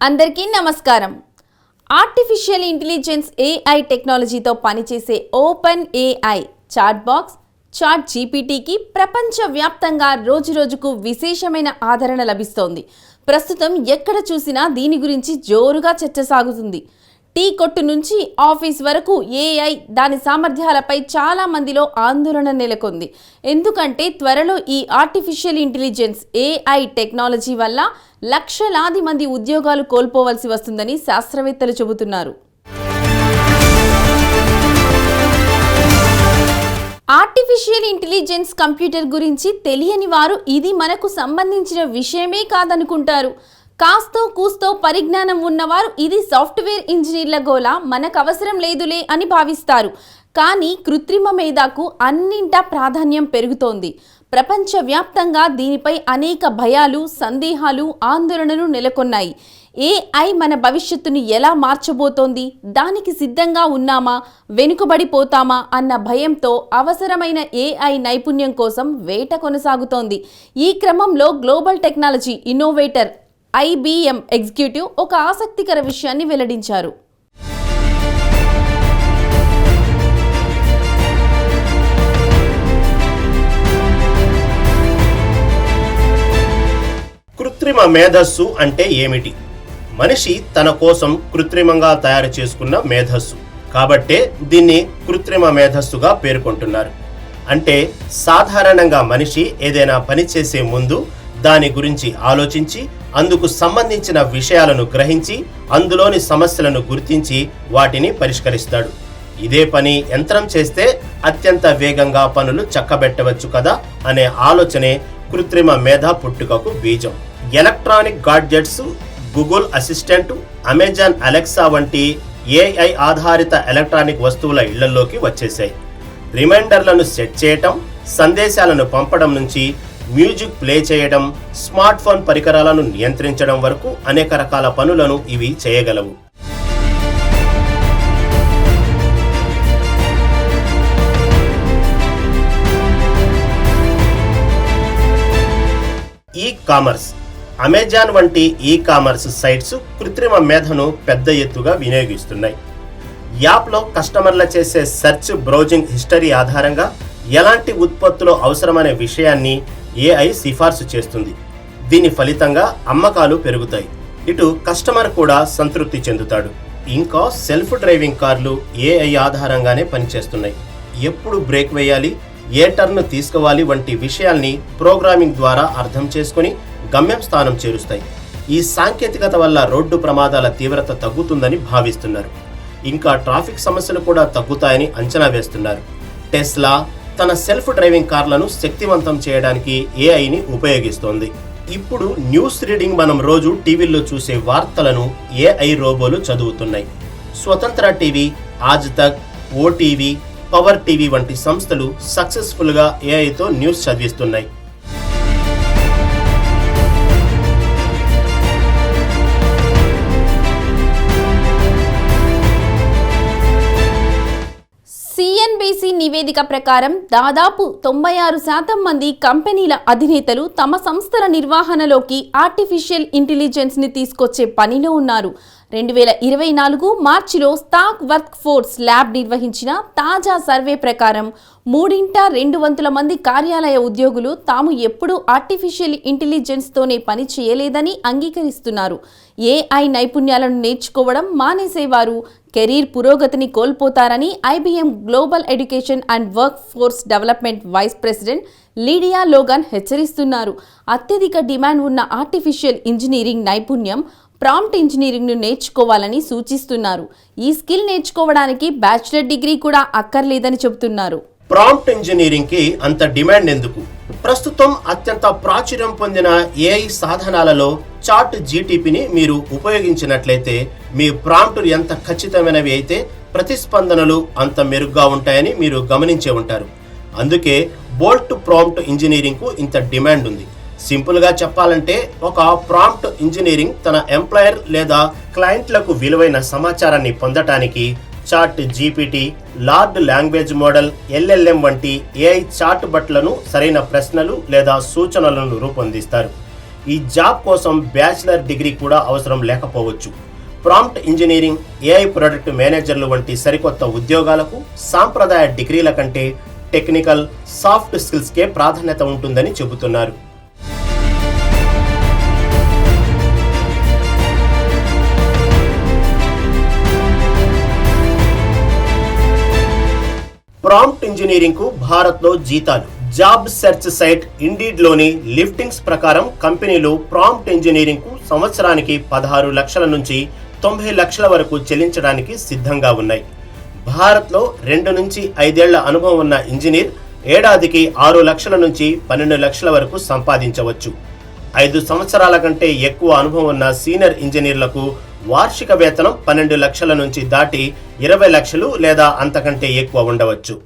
అందరికీ నమస్కారం. Artificial intelligence AI టెక్నాలజీతో పనిచేసే open AI chat box chat జీపీటీకి ప్రపంచవ్యాప్తంగా రోజురోజుకు విశేషమైన ఆదరణ లభిస్తోంది. ప్రస్తుతం ఎక్కడ చూసినా దీని గురించి జోరుగా చర్చ సాగుతుంది టీ కొట్టు నుంచి ఆఫీస్ వరకు ఏఐ దాని సామర్థ్యాలపై చాలా మందిలో ఆందోళన నెలకొంది. ఎందుకంటే త్వరలో ఈ ఆర్టిఫిషియల్ ఇంటెలిజెన్స్ ఏఐ టెక్నాలజీ వల్ల లక్షలాది మంది ఉద్యోగాలు కోల్పోవలసి వస్తుందని శాస్త్రవేత్తలు చెబుతున్నారు. ఆర్టిఫిషియల్ ఇంటెలిజెన్స్ కంప్యూటర్ గురించి తెలియని వారు ఇది మనకు సంబంధించిన విషయమే కాదనుకుంటారు. కాస్తో కూస్తో పరిజ్ఞానం ఉన్నవారు ఇది సాఫ్ట్వేర్ ఇంజనీర్ల గోల మనకు అవసరం లేదులే అని భావిస్తారు. కానీ కృత్రిమ మేధాకు అన్నింటా ప్రాధాన్యం పెరుగుతోంది. ప్రపంచవ్యాప్తంగా దీనిపై అనేక భయాలు సందేహాలు ఆందోళనలు నెలకొన్నాయి. ఏఐ మన భవిష్యత్తును ఎలా మార్చబోతోంది? దానికి సిద్ధంగా ఉన్నామా? వెనుకబడిపోతామా? అన్న భయంతో అవసరమైన ఏఐ నైపుణ్యం కోసం వేట కొనసాగుతోంది. ఈ క్రమంలో global technology innovator IBM executive ఒక ఆసక్తికర విషయాన్ని వెల్లడించారు. కృత్రిమ మేధస్సు అంటే ఏమిటి? మనిషి తన కోసం కృత్రిమంగా తయారు చేసుకున్న మేధస్సు. కాబట్టే దీన్ని కృత్రిమ మేధస్సుగా పేర్కొంటున్నారు. అంటే సాధారణంగా మనిషి ఏదైనా పని చేసే ముందు దాని గురించి ఆలోచించి అందుకు సంబంధించిన విషయాలను గ్రహించి అందులోని సమస్యలను గుర్తించి వాటిని పరిష్కరిస్తాడు. ఇదే పని యంత్రం చేస్తే అత్యంత వేగంగా పనులు చక్కబెట్టవచ్చు కదా అనే ఆలోచనే కృత్రిమ మేధ పుట్టుకకు బీజం. Electronic gadgets Google assistant Amazon Alexa వంటి ఏఐ ఆధారిత ఎలక్ట్రానిక్ వస్తువుల ఇళ్ళలోకి వచ్చేసాయి రిమైండర్లను సెట్ చేయటం సందేశాలను పంపడం నుంచి మ్యూజిక్ ప్లే చేయడం స్మార్ట్ ఫోన్ పరికరాలను నియంత్రించడం వరకు అనేక రకాల పనులను ఇవి చేయగలవు. ఈ కామర్స్ అమెజాన్ వంటి ఈ కామర్స్ సైట్స్ కృత్రిమ మేధను పెద్ద ఎత్తుగా వినియోగిస్తున్నాయి. యాప్లో కస్టమర్ల చేసే సెర్చ్ బ్రౌజింగ్ హిస్టరీ ఆధారంగా ఎలాంటి ఉత్పత్తులు అవసరమనే విషయాన్ని ఏఐ సిఫార్సు చేస్తుంది. దీని ఫలితంగా అమ్మకాలు పెరుగుతాయి. ఇటు కస్టమర్ కూడా సంతృప్తి చెందుతాడు. ఇంకా సెల్ఫ్ డ్రైవింగ్ కార్లు ఏఐ ఆధారంగానే పనిచేస్తున్నాయి. ఎప్పుడు బ్రేక్ వేయాలి ఏ టర్న్ తీసుకోవాలి వంటి విషయాల్ని ప్రోగ్రామింగ్ ద్వారా అర్థం చేసుకుని గమ్యం స్థానం చేరుస్తాయి. ఈ సాంకేతికత వల్ల రోడ్డు ప్రమాదాల తీవ్రత తగ్గుతుందని భావిస్తున్నారు. ఇంకా ట్రాఫిక్ సమస్యలు కూడా తగ్గుతాయని అంచనా వేస్తున్నారు. టెస్లా తన సెల్ఫ్ డ్రైవింగ్ కార్లను శక్తివంతం చేయడానికి ఏఐని ఉపయోగిస్తోంది. ఇప్పుడు న్యూస్ రీడింగ్ మనం రోజు టీవీల్లో చూసే వార్తలను ఏఐ రోబోలు చదువుతున్నాయి. స్వతంత్ర టీవీ ఆజ్ తక్ ఓటీవీ పవర్ టీవీ వంటి సంస్థలు సక్సెస్ఫుల్గా ఏఐతో న్యూస్ చదివిస్తున్నాయి. నివేదిక ప్రకారం దాదాపు తొంభై ఆరు శాతం మంది కంపెనీల అధినేతలు తమ సంస్థల నిర్వహణలోకి ఆర్టిఫిషియల్ ఇంటెలిజెన్స్ని తీసుకొచ్చే పనిలో ఉన్నారు. రెండు వేల ఇరవై నాలుగు మార్చిలో స్టాక్ వర్క్ ఫోర్స్ ల్యాబ్ నిర్వహించిన తాజా సర్వే ప్రకారం మూడింట రెండు వంతుల మంది కార్యాలయ ఉద్యోగులు తాము ఎప్పుడూ ఆర్టిఫిషియల్ ఇంటెలిజెన్స్తోనే పని చేయలేదని అంగీకరిస్తున్నారు. ఏఐ నైపుణ్యాలను నేర్చుకోవడం మానేసేవారు కెరీర్ పురోగతిని కోల్పోతారని IBM global education and work force development vice president Lydia Logan హెచ్చరిస్తున్నారు. అత్యధిక డిమాండ్ ఉన్న ఆర్టిఫిషియల్ ఇంజనీరింగ్ నైపుణ్యం ప్రాంప్ట్ ఇంజనీరింగ్ను నేర్చుకోవాలని సూచిస్తున్నారు. ఈ స్కిల్ నేర్చుకోవడానికి బ్యాచిలర్ డిగ్రీ కూడా అక్కర్లేదని చెబుతున్నారు. ప్రాంప్ట్ ఇంజనీరింగ్కి అంత డిమాండ్ ఎందుకు? ప్రస్తుతం అత్యంత ప్రాచుర్యం పొందిన ఏఐ సాధనాలలో చాట్ జీటీపీని మీరు ఉపయోగించినట్లయితే మీ ప్రాంప్టులు ఎంత ఖచ్చితమైనవి అయితే ప్రతిస్పందనలు అంత మెరుగ్గా ఉంటాయని మీరు గమనించే ఉంటారు. అందుకే బోల్ట్ ప్రాంప్ట్ ఇంజనీరింగ్కు ఇంత డిమాండ్ ఉంది. సింపుల్గా చెప్పాలంటే ఒక ప్రాంప్ట్ ఇంజనీరింగ్ తన ఎంప్లాయర్ లేదా క్లయింట్లకు విలువైన సమాచారాన్ని పొందటానికి chat GPT large language model LLM వంటి ఏఐ చాట్ బట్లను సరైన ప్రశ్నలు లేదా సూచనలను రూపొందిస్తారు. ఈ జాబ్ కోసం బ్యాచిలర్ డిగ్రీ కూడా అవసరం లేకపోవచ్చు. ప్రాంప్ట్ ఇంజనీరింగ్ ఏఐ ప్రొడక్ట్ మేనేజర్లు వంటి సరికొత్త ఉద్యోగాలకు సాంప్రదాయ డిగ్రీల కంటే టెక్నికల్ సాఫ్ట్ స్కిల్స్కే ప్రాధాన్యత ఉంటుందని చెబుతున్నారు. ప్రాంప్ట్ ఇంజనీరింగ్కు భారత్లో జీతాలు జాబ్ సెర్చ్ సైట్ ఇండీడ్లోని లిఫ్టింగ్స్ ప్రకారం కంపెనీలు ప్రాంప్ట్ ఇంజనీరింగ్కు సంవత్సరానికి పదహారు లక్షల నుంచి తొంభై లక్షల వరకు చెల్లించడానికి సిద్ధంగా ఉన్నాయి. భారత్లో రెండు నుంచి ఐదేళ్ళ అనుభవం ఉన్న ఇంజనీర్ ఏడాదికి ఆరు లక్షల నుంచి పన్నెండు లక్షల వరకు సంపాదించవచ్చు. ఐదు సంవత్సరాల కంటే ఎక్కువ అనుభవం ఉన్న సీనియర్ ఇంజనీర్లకు వార్షిక వేతనం పన్నెండు లక్షల నుంచి దాటి ఇరవై లక్షలు లేదా అంతకంటే ఎక్కువ ఉండవచ్చు.